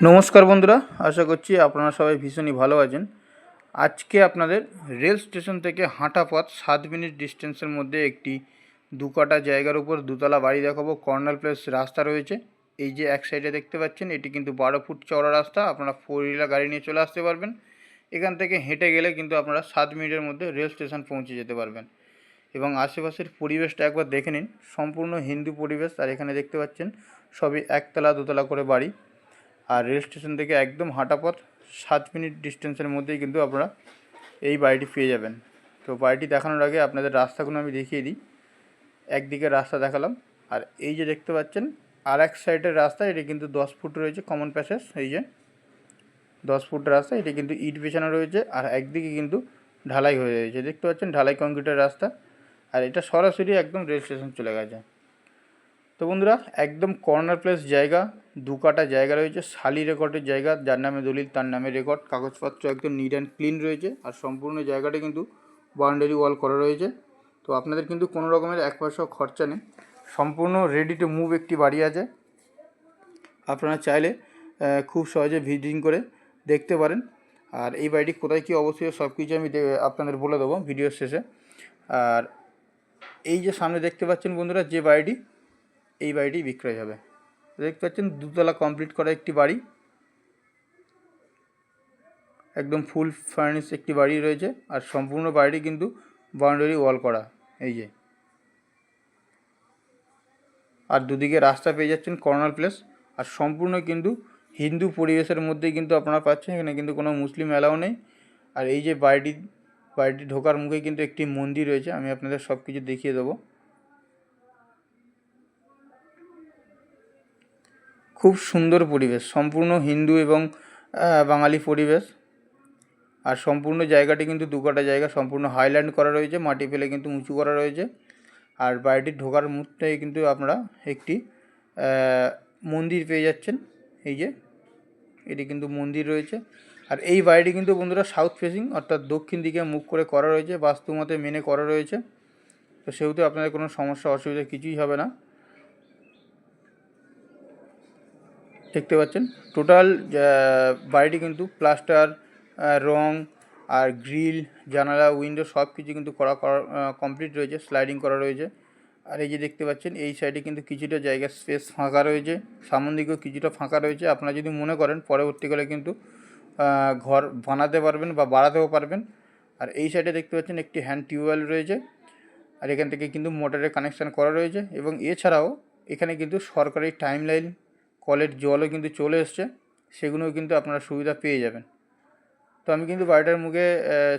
নমস্কার বন্ধুরা, আশা করছি আপনারা সবাই ভীষণই ভালো আছেন। আজকে আপনাদের রেল স্টেশন থেকে হাঁটা পথ সাত মিনিট ডিস্টেন্সের মধ্যে একটি দু কাটা জায়গার উপর দুতলা বাড়ি দেখাবো। কর্নার প্লেস রাস্তা রয়েছে। এই যে এক সাইডে দেখতে পাচ্ছেন, এটি কিন্তু বারো ফুট চওড়া রাস্তা। আপনারা ফোর হুইলার গাড়ি নিয়ে চলে আসতে পারবেন। এখান থেকে হেঁটে গেলে কিন্তু আপনারা সাত মিনিটের মধ্যে রেল স্টেশন পৌঁছে যেতে পারবেন। এবং আশেপাশের পরিবেশটা একবার দেখে নিন। সম্পূর্ণ হিন্দু পরিবেশ, আর এখানে দেখতে পাচ্ছেন সবই একতলা দোতলা করে বাড়ি। আর রেল স্টেশন থেকে একদম হাঁটা পথ সাত মিনিট ডিস্টেন্সের মধ্যেই কিন্তু আপনারা এই বাড়িটি পেয়ে যাবেন। তো বাড়িটি দেখানোর আগে আপনাদের রাস্তাগুলো আমি দেখিয়ে দিই। একদিকে রাস্তা দেখালাম আর এই যে দেখতে পাচ্ছেন আর এক সাইডের রাস্তা, এটি কিন্তু দশ ফুট রয়েছে কমন প্যাসেজ এই যে দশ ফুট রাস্তা, এটি কিন্তু ইট বিছানো রয়েছে আর একদিকে কিন্তু ঢালাই হয়ে রয়েছে। দেখতে পাচ্ছেন, ঢালাই কংক্রিটের রাস্তা আর এটা সরাসরি একদম রেল স্টেশন চলে গেছে। তো বন্ধুরা, একদম কর্নার প্লেস জায়গা, দু কাটা জায়গা রয়েছে, শালি রেকর্ডের জায়গা, যার নামে দলিল, তার নামে রেকর্ড কাগজপত্র একদম নিট অ্যান্ড ক্লিন রয়েছে, আর সম্পূর্ণ জায়গাটা কিন্তু বাউন্ডারি ওয়াল করা রয়েছে। তো আপনাদের কিন্তু কোনো রকমের এক পয়সাও খরচা নেই, সম্পূর্ণ রেডি টু মুভ একটি বাড়ি আছে। আপনারা চাইলে খুব সহজে ভিজিটিং করে দেখতে পারেন। আর এই বাড়িটি কোথায় কী অবশ্যই সব কিছু আমি আপনাদের বলে দেবো ভিডিওর শেষে। আর এই যে সামনে দেখতে পাচ্ছেন বন্ধুরা, যে বাড়িটি এই বাড়িটি বিক্রয় হবে। দেখতে পাচ্ছেন, দুতলা কমপ্লিট করা একটি বাড়ি। একদম ফুল ফার্নিশ একটি বাড়ি রয়েছে আর সম্পূর্ণ বাড়িটি কিন্তু বাউন্ডারি ওয়াল করা, এই যে। আর দুদিকে রাস্তা পেয়ে যাচ্ছেন কর্নার প্লেস। আর সম্পূর্ণ কিন্তু হিন্দু পরিবেশের মধ্যেই কিন্তু আপনারা পাচ্ছেন, এখানে কিন্তু কোনো মুসলিম অ্যালাও নেই। আর এই যে বাড়িটি বাড়িটি ঢোকার মুখে কিন্তু একটি মন্দির রয়েছে, আমি আপনাদের সব কিছু দেখিয়ে দেবো। খুব সুন্দর পরিবেশ, সম্পূর্ণ হিন্দু এবং বাঙালি পরিবেশ। আর সম্পূর্ণ জায়গাটি কিন্তু দু কাটা জায়গা, সম্পূর্ণ হাইল্যান্ড করা রয়েছে, মাটি ফেলে কিন্তু উঁচু করা রয়েছে। আর বাড়িটির ঢোকার মুহূর্তে কিন্তু আপনারা একটি মন্দির পেয়ে যাচ্ছেন, এই যে, এটি কিন্তু মন্দির রয়েছে। আর এই বাড়িটি কিন্তু বন্ধুরা সাউথ ফেসিং অর্থাৎ দক্ষিণ দিকে মুখ করে করা রয়েছে বাস্তুমতে মেনে করা রয়েছে। তো সেহেতু আপনাদের কোনো সমস্যা, অসুবিধা কিছুই হবে না। দেখতে পাচ্ছেন। টোটাল বাড়িটি কিন্তু প্লাস্টার রং আর গ্রিল জানালা উইন্ডো সব কিছু কিন্তু করা কমপ্লিট রয়েছে স্লাইডিং করা রয়েছে। আর এই যে দেখতে পাচ্ছেন, এই সাইডে কিন্তু কিছুটা জায়গা স্পেস ফাঁকা রয়েছে সামন দিকেও কিছুটা ফাঁকা রয়েছে। আপনারা যদি মনে করেন, পরবর্তীকালে কিন্তু ঘর বানাতে পারবেন বা বাড়াতেও পারবেন। আর এই সাইডে দেখতে পাচ্ছেন, একটি হ্যান্ড টিউবওয়েল রয়েছে। আর এখান থেকে কিন্তু মোটরের কানেকশান করা রয়েছে। এবং এছাড়াও, এখানে কিন্তু সরকারি টাইম লাইন কলের জলও কিন্তু চলে এসছে, সেগুলোও কিন্তু আপনারা সুবিধা পেয়ে যাবেন। তো আমি কিন্তু বাড়িটার মুখে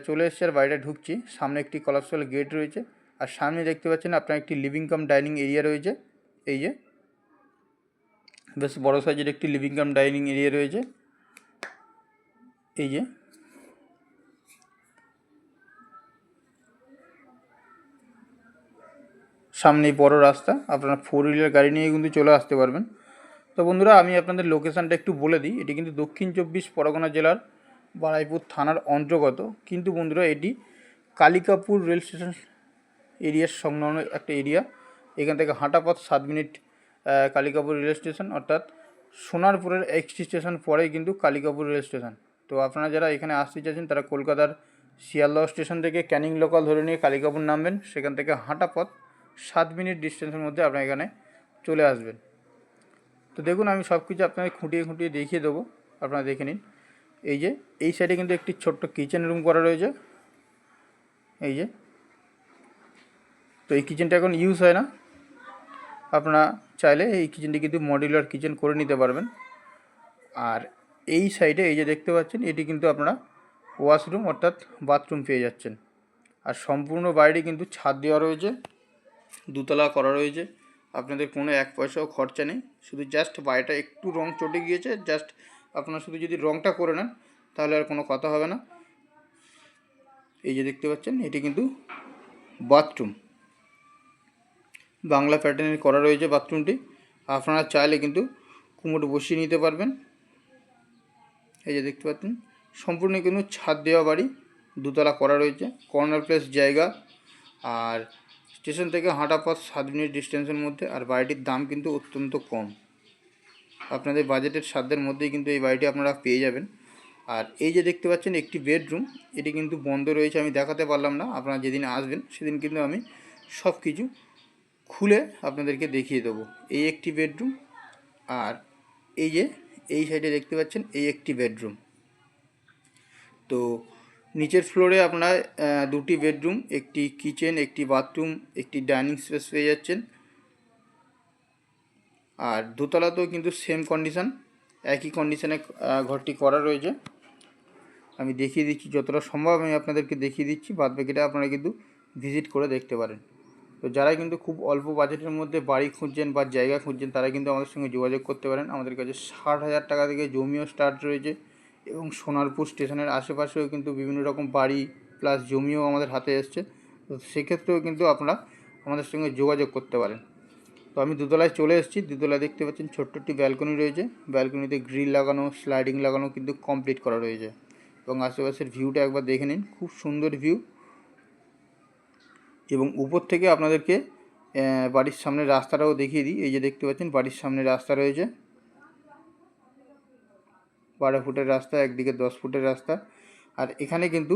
চলে এসেছি আর বাড়িটা ঢুকছি। সামনে একটি কলাপসল গেট রয়েছে। আর সামনে দেখতে পাচ্ছেন আপনার একটি লিভিং কাম ডাইনিং এরিয়া রয়েছে। এই যে, বেশ বড় সাইজের একটি লিভিং কাম ডাইনিং এরিয়া রয়েছে। এই যে, সামনেই বড় রাস্তা। আপনারা ফোর হুইলার গাড়ি নিয়ে কিন্তু চলে আসতে পারবেন। তো বন্ধুরা, আমি আপনাদের লোকেশানটা একটু বলে দিই। এটি কিন্তু দক্ষিণ চব্বিশ পরগনা জেলার বারাইপুর থানার অন্তর্গত। কিন্তু বন্ধুরা, এটি কালিকাপুর রেল স্টেশন এরিয়ার সংলগ্ন একটা এরিয়া। এখান থেকে হাঁটা পথ সাত মিনিট কালিকাপুর রেল স্টেশন, অর্থাৎ সোনারপুরের এক্সটি স্টেশন পরেই কিন্তু কালিকাপুর রেল স্টেশন। তো আপনারা যারা এখানে আসতে চাইছেন, তারা কলকাতার শিয়ালদহ স্টেশন থেকে ক্যানিং লোকাল ধরে নিয়ে কালিকাপুর নামবেন। সেখান থেকে হাঁটা পথ সাত মিনিট ডিস্টেন্সের মধ্যে আপনারা এখানে চলে আসবেন। তো দেখুন, আমি সব কিছু আপনাদের খুঁটিয়ে খুঁটিয়ে দেখিয়ে দেবো। আপনারা দেখে নিন। এই যে, এই সাইডে কিন্তু একটি ছোট্ট কিচেন রুম করা রয়েছে। এই যে, তো এই কিচেনটা এখন ইউজ হয় না। আপনারা চাইলে এই কিচেনটি কিন্তু মডিউলার কিচেন করে নিতে পারবেন। আর এই সাইডে এই যে দেখতে পাচ্ছেন, এটি কিন্তু আপনারা ওয়াশরুম অর্থাৎ বাথরুম পেয়ে যাচ্ছেন। আর সম্পূর্ণ বাইরে কিন্তু ছাদ দেওয়া রয়েছে, দুতলা করা রয়েছে। আপনাদের কোনো এক পয়সাও খরচা নেই। শুধু জাস্ট বাড়িটা একটু রং চটে গিয়েছে জাস্ট আপনারা শুধু যদি রংটা করে নেন, তাহলে আর কোনো কথা হবে না। এই যে দেখতে পাচ্ছেন, এটি কিন্তু বাথরুম বাংলা প্যাটার্নের করা রয়েছে বাথরুমটি আপনারা চাইলে কিন্তু কুমোট বসিয়ে নিতে পারবেন। এই যে দেখতে পাচ্ছেন, সম্পূর্ণ কিন্তু ছাদ দেওয়া বাড়ি, দুতলা করা রয়েছে কর্নার প্লেস জায়গা। আর স্টেশন থেকে হাঁটা পথ সাত মিনিট ডিস্টেন্সের মধ্যে আর বাড়িটির দাম কিন্তু অত্যন্ত কম। আপনাদের বাজেটের সাধ্যের মধ্যেই কিন্তু এই বাড়িটি আপনারা পেয়ে যাবেন। আর এই যে দেখতে পাচ্ছেন একটি বেডরুম, এটি কিন্তু বন্ধ রয়েছে, আমি দেখাতে পারলাম না, আপনারা যেদিন আসবেন সেদিন কিন্তু আমি সব কিছু খুলে আপনাদেরকে দেখিয়ে দেবো। এই একটি বেডরুম আর এই যে এই সাইডে দেখতে পাচ্ছেন এই একটি বেডরুম। তো নিচের ফ্লোরে আপনার দুটি বেডরুম একটি কিচেন একটি বাথরুম একটি ডাইনিং স্পেস পেয়ে যাচ্ছেন। আর দোতলাতেও কিন্তু সেম কন্ডিশান একই কন্ডিশানে ঘরটি করা রয়েছে। আমি দেখিয়ে দিচ্ছি, যতটা সম্ভব আমি আপনাদেরকে দেখিয়ে দিচ্ছি, বাদ বাকিটা আপনারা কিন্তু ভিজিট করে দেখতে পারেন। তো যারা কিন্তু খুব অল্প বাজেটের মধ্যে বাড়ি খুঁজছেন বা জায়গা খুঁজছেন, তারা কিন্তু আমাদের সঙ্গে যোগাযোগ করতে পারেন। আমাদের কাছে ষাট হাজার টাকা থেকে জমিও স্টার্ট রয়েছে। এবং সোনারপুর স্টেশনের আশেপাশেও কিন্তু বিভিন্ন রকম বাড়ি প্লাস জমিও আমাদের হাতে এসছে। তো সেক্ষেত্রেও কিন্তু আপনারা আমাদের সঙ্গে যোগাযোগ করতে পারেন। তো আমি দুতলায় চলে এসেছি। দুতলায় দেখতে পাচ্ছেন ছোট্ট একটি ব্যালকনি রয়েছে। ব্যালকনিতে গ্রিল লাগানো স্লাইডিং লাগানো কিন্তু কমপ্লিট করা রয়েছে। এবং আশেপাশের ভিউটা একবার দেখে নিন। খুব সুন্দর ভিউ এবং উপর থেকে আপনাদেরকে বাড়ির সামনে রাস্তাটাও দেখিয়ে দিই। এই যে দেখতে পাচ্ছেন, বাড়ির সামনে রাস্তা রয়েছে। বারো ফুটের রাস্তা, একদিকে দশ ফুটের রাস্তা। আর এখানে কিন্তু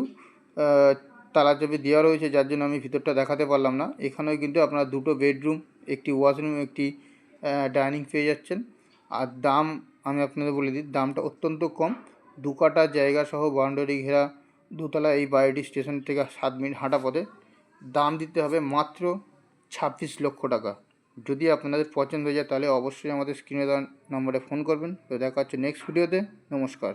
তালা চাবি দেওয়া রয়েছে, যার জন্য আমি ভিতরটা দেখাতে পারলাম না। এখানেও কিন্তু আপনার দুটো বেডরুম, একটি ওয়াশরুম, একটি ডাইনিং পেয়ে যাচ্ছেন। আর দাম আমি আপনাদের বলে দিই, দামটা অত্যন্ত কম। দু কাটা জায়গা সহ বাউন্ডারি ঘেরা দোতলা এই বাড়িটি স্টেশন থেকে সাত মিনিট হাঁটা পথে। দাম দিতে হবে মাত্র ছাব্বিশ লক্ষ টাকা। যদি আপনাদের পছন্দ হয়ে যায় তাহলে অবশ্যই আমাদের স্ক্রিনে দেওয়া নম্বরে ফোন করবেন। তো দেখা হচ্ছে নেক্সট ভিডিওতে নমস্কার।